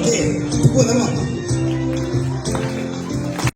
Bolehkah abang ikut